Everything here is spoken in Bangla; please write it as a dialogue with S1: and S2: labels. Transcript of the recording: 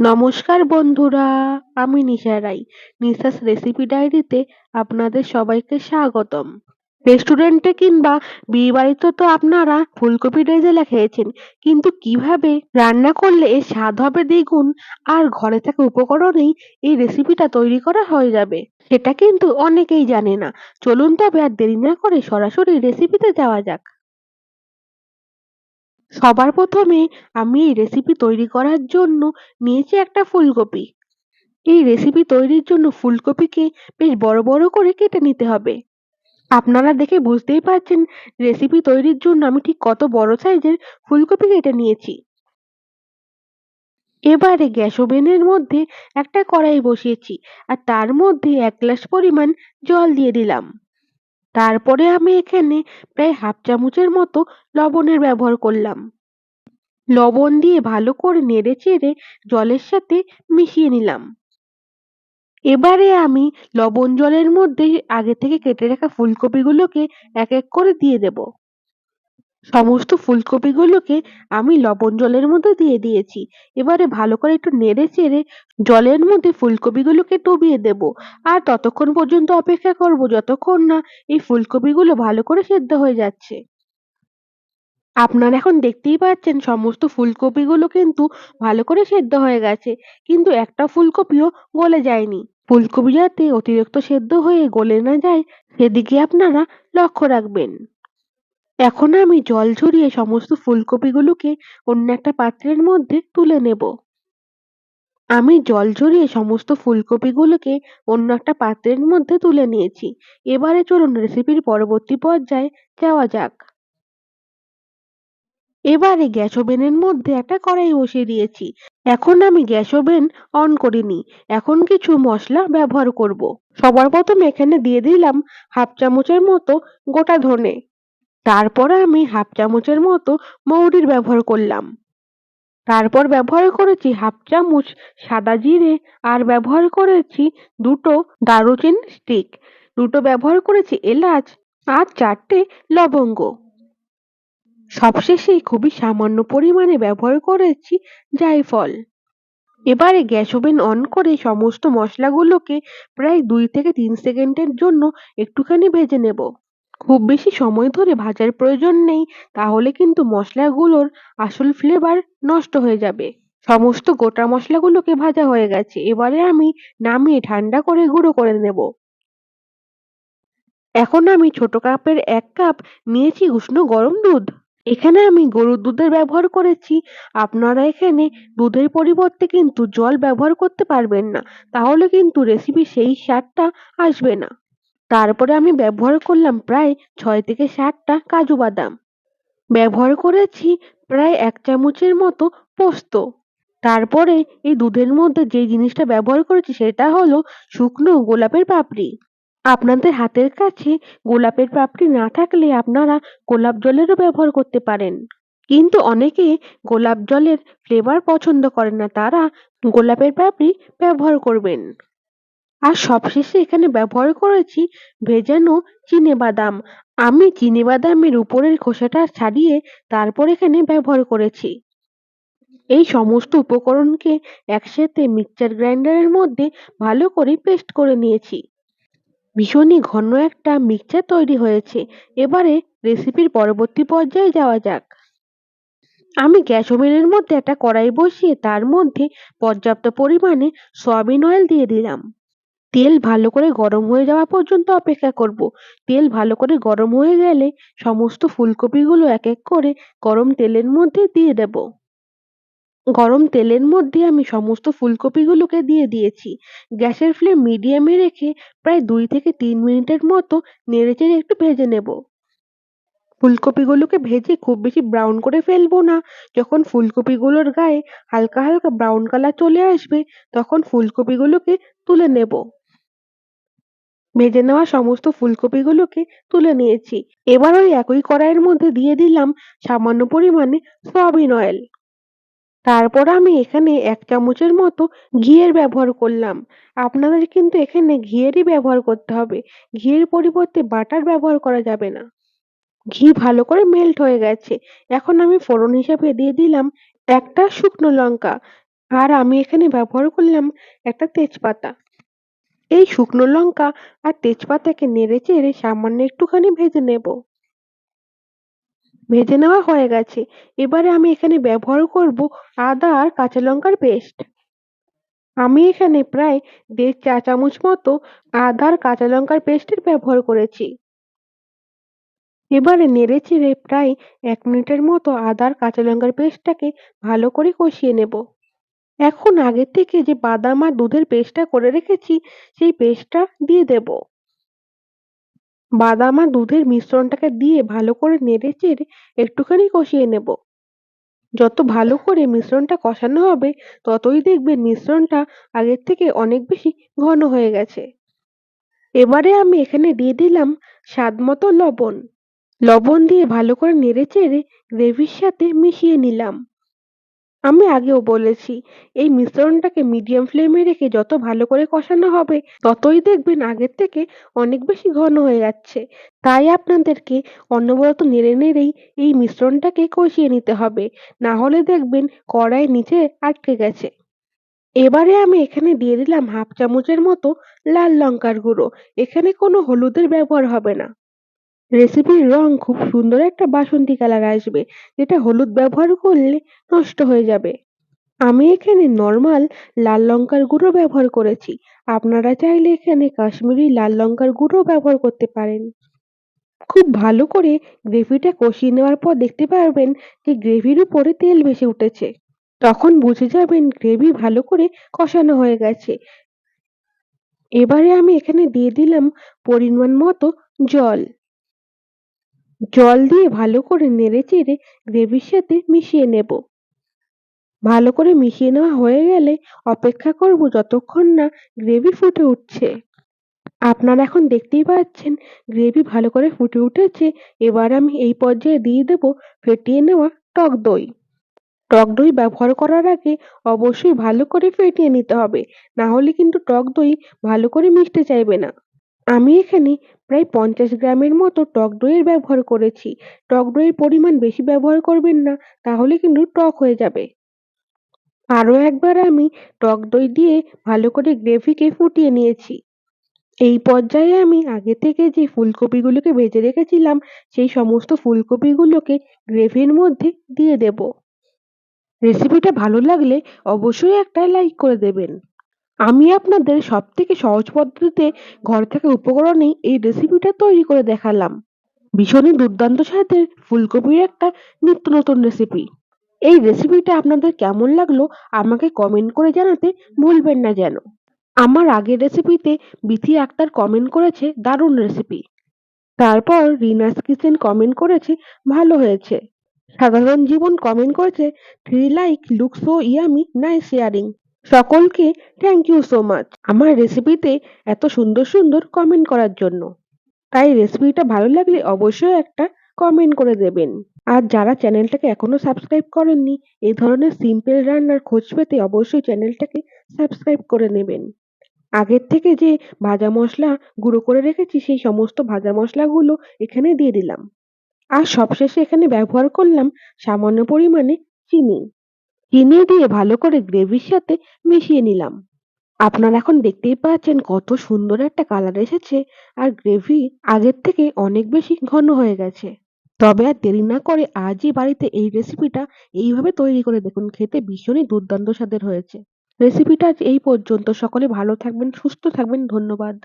S1: নমস্কার বন্ধুরা, আমি নিশা রাই। নিশাস রেসিপি ডায়েরিতে আপনাদের সবাইকে স্বাগতম। রেস্টুরেন্টে কিংবা বিয়ে বাড়িতে তো আপনারা ফুলকপি রেজেলা খেয়েছেন, কিন্তু কীভাবে রান্না করলে এর স্বাদ হবে দ্বিগুণ আর ঘরে থাকা উপকরণেই এই রেসিপিটা তৈরি করা হয়ে যাবে, সেটা কিন্তু অনেকেই জানে না। চলুন তবে আর দেরি না করে সরাসরি রেসিপিতে যাওয়া যাক। সবার প্রথমে আমি এই রেসিপি তৈরি করার জন্য নিয়েছি একটা ফুলকপি। এই রেসিপি তৈরির জন্য ফুলকপিকে বেশ বড় বড় করে কেটে নিতে হবে। আপনারা দেখে বুঝতেই পারছেন রেসিপি তৈরির জন্য আমি ঠিক কত বড় সাইজের ফুলকপি কেটে নিয়েছি। এবারে গ্যাস ওভেনের মধ্যে একটা কড়াই বসিয়েছি আর তার মধ্যে এক গ্লাস পরিমাণ জল দিয়ে দিলাম। তারপরে আমি এখানে প্রায় হাফ চামচের মতো লবণের ব্যবহার করলাম। লবণ দিয়ে ভালো করে নেড়ে চেড়ে জলের সাথে মিশিয়ে নিলাম। এবারে আমি লবণ জলের মধ্যে আগে থেকে কেটে রাখা ফুলকপিগুলোকে এক এক করে দিয়ে দেব। সমস্ত ফুলকপিগুলোকে আমি লবণ জলের মধ্যে দিয়ে দিয়েছি। এবারে ভালো করে একটু নেড়ে চেড়ে জলের মধ্যে ফুলকপিগুলোকে ডুবিয়ে দেব। আর ততক্ষণ পর্যন্ত অপেক্ষা করব যতক্ষণ না এই ফুলকপিগুলো ভালো করে সেদ্ধ হয়ে যাচ্ছে। আপনারা এখন দেখতেই পাচ্ছেন সমস্ত ফুলকপিগুলো কিন্তু ভালো করে সেদ্ধ হয়ে গেছে। কিন্তু একটা ফুলকপিও গলে যায়নি। ফুলকপি যাতে অতিরিক্ত সেদ্ধ হয়ে গলে না যায়, সেদিকে আপনারা লক্ষ্য রাখবেন। এখন আমি জল ঝরিয়ে সমস্ত ফুলকপিগুলোকে অন্য একটা পাত্রের মধ্যে তুলে নেব। আমি জল ঝরিয়ে সমস্ত ফুলকপিগুলোকে অন্য একটা পাত্রের মধ্যে তুলে নিয়েছি। এবারে চলুন রেসিপির পরবর্তী পর্যায়ে যাওয়া যাক। এবারে গ্যাস ওভেনের মধ্যে একটা কড়াই বসিয়ে দিয়েছি। এখন আমি গ্যাস ওভেন অন করিনি। এখন কিছু মশলা ব্যবহার করব। সবার প্রথমে এখানে দিয়ে দিলাম হাফ চামচের মতো গোটা ধনে। তারপরে আমি হাফ চামচের মতো মৌরির ব্যবহার করলাম। তারপর ব্যবহার করেছি হাফ চামচ সাদা জিরে আর ব্যবহার করেছি দুটো দারুচিন স্টিক দুটো ব্যবহার করেছি এলাচ আর চারটে লবঙ্গ। সবশেষে খুবই সামান্য পরিমাণে ব্যবহার করেছি জায়ফল। এবারে গ্যাস ওভেন অন করে সমস্ত মশলাগুলোকে প্রায় দুই থেকে তিন সেকেন্ডের জন্য একটুখানি ভেজে নেব। খুব বেশি সময় ধরে ভাজার প্রয়োজন নেই, তাহলে কিন্তু মশলাগুলোর আসল ফ্লেভার নষ্ট হয়ে যাবে। সমস্ত গোটা মশলাগুলোকে ভাজা হয়ে গেছে, এবারে আমি নামিয়ে ঠান্ডা করে গুঁড়ো করে নেব। এখন আমি ছোট কাপের এক কাপ নিয়েছি উষ্ণ গরম দুধ। এখানে আমি গরুর দুধের ব্যবহার করেছি। আপনারা এখানে দুধের পরিবর্তে কিন্তু জল ব্যবহার করতে পারবেন না, তাহলে কিন্তু রেসিপি সেই স্বাদটা আসবে না। তারপরে আমি ব্যবহার করলাম প্রায় ছয় থেকে সাতটা কাজু বাদাম। ব্যবহার করেছি প্রায় এক চামচের মতো পোস্ত। তারপরে এই দুধের মধ্যে যে জিনিসটা ব্যবহার করেছি সেটা হলো শুকনো গোলাপের পাপড়ি। আপনাদের হাতের কাছে গোলাপের পাপড়ি না থাকলে আপনারা গোলাপ জলেরও ব্যবহার করতে পারেন। কিন্তু অনেকে গোলাপ জলের ফ্লেভার পছন্দ করেন না, তারা গোলাপের পাপড়ি ব্যবহার করবেন। আর সবশেষে এখানে ব্যবহার করেছি ভেজানো বাদাম। আমি বাদামের উপরের খোসাটা ছাড়িয়ে তারপর এখানে ব্যবহার করেছি। এই সমস্ত উপকরণকে একসাথে মিক্সচার গ্রাইন্ডারের মধ্যে ভালো করে পেস্ট করে নিয়েছি। ভীষণই ঘন একটা মিক্সচার তৈরি হয়েছে। এবারে রেসিপির পরবর্তী পর্যায়ে যাওয়া যাক। আমি গ্যাস ওভেনের মধ্যে একটা কড়াই বসিয়ে তার মধ্যে পর্যাপ্ত পরিমাণে সয়াবিন অয়েল দিয়ে দিলাম। তেল ভালো করে গরম হয়ে যাওয়া পর্যন্ত অপেক্ষা করব। তেল ভালো করে গরম হয়ে গেলে সমস্ত ফুলকপিগুলো এক এক করে গরম তেলের মধ্যে দিয়ে দেব। গরম তেলের মধ্যে আমি সমস্ত ফুলকপিগুলোকে দিয়ে দিয়েছি। গ্যাসের ফ্লেম মিডিয়ামে রেখে প্রায় দুই থেকে তিন মিনিটের মতো নেড়েচেড়ে একটু ভেজে নেব। ফুলকপিগুলোকে ভেজে খুব বেশি ব্রাউন করে ফেলব না। যখন ফুলকপিগুলোর গায়ে হালকা হালকা ব্রাউন কালার চলে আসবে, তখন ফুলকপিগুলোকে তুলে নেব। ভেজে নেওয়া সমস্ত ফুলকপিগুলোকে তুলে নিয়েছি। এবার ওই একই কড়াইয়ের মধ্যে দিয়ে দিলাম সামান্য পরিমাণে সয়াবিন অয়েল তারপর আমি এখানে এক চামচের মতো ঘিয়ের ব্যবহার করলাম। আপনাদের কিন্তু এখানে ঘিয়েরই ব্যবহার করতে হবে। ঘিয়ের পরিবর্তে বাটার ব্যবহার করা যাবে না। ঘি ভালো করে মেল্ট হয়ে গেছে। এখন আমি ফোড়ন হিসাবে দিয়ে দিলাম একটা শুকনো লঙ্কা। আর আমি এখানে ব্যবহার করলাম একটা তেজপাতা। এই শুকনো লঙ্কা আর তেজপাতাকে নেড়ে চেড়ে সামান্য একটুখানি ভেজে নেব। ভেজে নেওয়া হয়ে গেছে। এবারে আমি এখানে ব্যবহার করব আদা আর কাঁচা লঙ্কার পেস্ট। আমি এখানে প্রায় দেড় চা চামচ মতো আদা আর কাঁচা লঙ্কার পেস্টের ব্যবহার করেছি। এবারে নেড়ে চেড়ে প্রায় এক মিনিটের মতো আদা আর কাঁচা লঙ্কার পেস্টটাকে ভালো করে কষিয়ে নেব। এখন আগের থেকে যে বাদাম আর দুধের পেস্টটা করে রেখেছি, সেই পেস্টটা দিয়ে দেব। বাদাম আর দুধের মিশ্রণটাকে দিয়ে ভালো করে নেড়ে চেড়ে একটুখানি কষিয়ে নেব। যত ভালো করে মিশ্রণটা কষানো হবে, ততই দেখবেন মিশ্রণটা আগের থেকে অনেক বেশি ঘন হয়ে গেছে। এবারে আমি এখানে দিয়ে দিলাম স্বাদ মতো লবণ। লবণ দিয়ে ভালো করে নেড়ে চেড়ে গ্রেভির সাথে মিশিয়ে নিলাম। আমি আগেও বলেছি, এই মিশ্রণটাকে মিডিয়াম ফ্লেমে রেখে যত ভালো করে কষানো হবে, ততই দেখবেন আগের থেকে অনেক বেশি ঘন হয়ে যাচ্ছে। তাই আপনাদেরকে অনবরত নেড়ে নেড়েই এই মিশ্রণটাকে কষিয়ে নিতে হবে, না হলে দেখবেন কড়াই নিচে আটকে গেছে। এবারে আমি এখানে দিয়ে দিলাম হাফ চামচের মতো লাল লঙ্কার গুঁড়ো, এখানে কোনো হলুদের ব্যবহার হবে না। রেসিপির রং খুব সুন্দর একটা বাসন্তী কালার আসবে, যেটা হলুদ ব্যবহার করলে নষ্ট হয়ে যাবে। আমি এখানে নর্মাল লাল লঙ্কার গুঁড়ো ব্যবহার করেছি। আপনারা চাইলে এখানে কাশ্মীরি লাল লঙ্কার গুঁড়ো ব্যবহার করতে পারেন। খুব ভালো করে গ্রেভিটা কষিয়ে নেওয়ার পর দেখতে পারবেন যে গ্রেভির উপরে তেল ভেসে উঠেছে। তখন বুঝে যাবেন গ্রেভি ভালো করে কষানো হয়ে গেছে। এবারে আমি এখানে দিয়ে দিলাম পরিমাণ মতো জল। জল দিয়ে ভালো করে নেড়েচেড়ে গ্রেভির সাথে মিশিয়ে নেব। ভালো করে মিশিয়ে নেওয়া হয়ে গেলে অপেক্ষা করব যতক্ষণ না গ্রেভি ফুটে উঠছে। আপনারা এখন দেখতেই পাচ্ছেন গ্রেভি ভালো করে ফুটে উঠেছে। এবার আমি এই পর্যায়ে দিয়ে দেব ফেটিয়ে নেওয়া টক দই। টক দই ব্যবহার করার আগে অবশ্যই ভালো করে ফেটিয়ে নিতে হবে। না হলে কিন্তু টক দই ভালো করে মিশতে চাইবে না। আমি এখানে প্রায় পঞ্চাশ গ্রামের মতো টক দইয়ের ব্যবহার করেছি। টক দইয়ের পরিমাণ বেশি ব্যবহার করবেন না, তাহলে কিন্তু টক হয়ে যাবে। আরও একবার আমি টক দই দিয়ে ভালো করে গ্রেভিকে ফুটিয়ে নিয়েছি। এই পর্যায়ে আমি আগে থেকে যে ফুলকপিগুলোকে ভেজে রেখেছিলাম, সেই সমস্ত ফুলকপিগুলোকে গ্রেভির মধ্যে দিয়ে দেব। রেসিপিটা ভালো লাগলে অবশ্যই একটা লাইক করে দেবেন। আমি আপনাদের সব থেকে সহজ পদ্ধতিতে ঘর থেকে উপকরণেই এই রেসিপিটা তৈরি করে দেখালাম। ভীষণই দুর্দান্ত স্বাদের ফুলকপির একটা নিত্য নতুন রেসিপি এই রেসিপিটা আপনাদের কেমন লাগল আমাকে কমেন্ট করে জানাতে ভুলবেন না যেন। আমার আগের রেসিপিতে বিথি আক্তার কমেন্ট করেছে দারুণ রেসিপি তারপর রিনাস কিচেন কমেন্ট করেছে ভালো হয়েছে। সাধারণ জীবন কমেন্ট করেছে three like look so yummy nice sharing সকলকে থ্যাংক ইউ সো মাচ আমার রেসিপিতে এত সুন্দর সুন্দর কমেন্ট করার জন্য। তাই রেসিপিটা ভালো লাগলে অবশ্যই একটা কমেন্ট করে দেবেন। আর যারা চ্যানেলটাকে এখনও সাবস্ক্রাইব করেননি, এই ধরনের সিম্পল রান্নার খোঁজ পেতে অবশ্যই চ্যানেলটাকে সাবস্ক্রাইব করে নেবেন। আগের থেকে যে ভাজা মশলা গুঁড়ো করে রেখেছি, সেই সমস্ত ভাজা মশলাগুলো এখানে দিয়ে দিলাম। আর সবশেষে এখানে ব্যবহার করলাম সামান্য পরিমাণে চিনি। চিনি দিয়ে ভালো করে গ্রেভির সাথে মিশিয়ে নিলাম। আপনারা এখন দেখতেই পাচ্ছেন কত সুন্দর একটা কালার এসেছে আর গ্রেভি আগের থেকে অনেক বেশি ঘন হয়ে গেছে। তবে আর দেরি না করে আজই বাড়িতে এই রেসিপিটা এইভাবে তৈরি করে দেখুন, খেতে ভীষণই দুর্দান্ত স্বাদের হয়েছে। রেসিপিটা এই পর্যন্ত। সকলে ভালো থাকবেন, সুস্থ থাকবেন, ধন্যবাদ।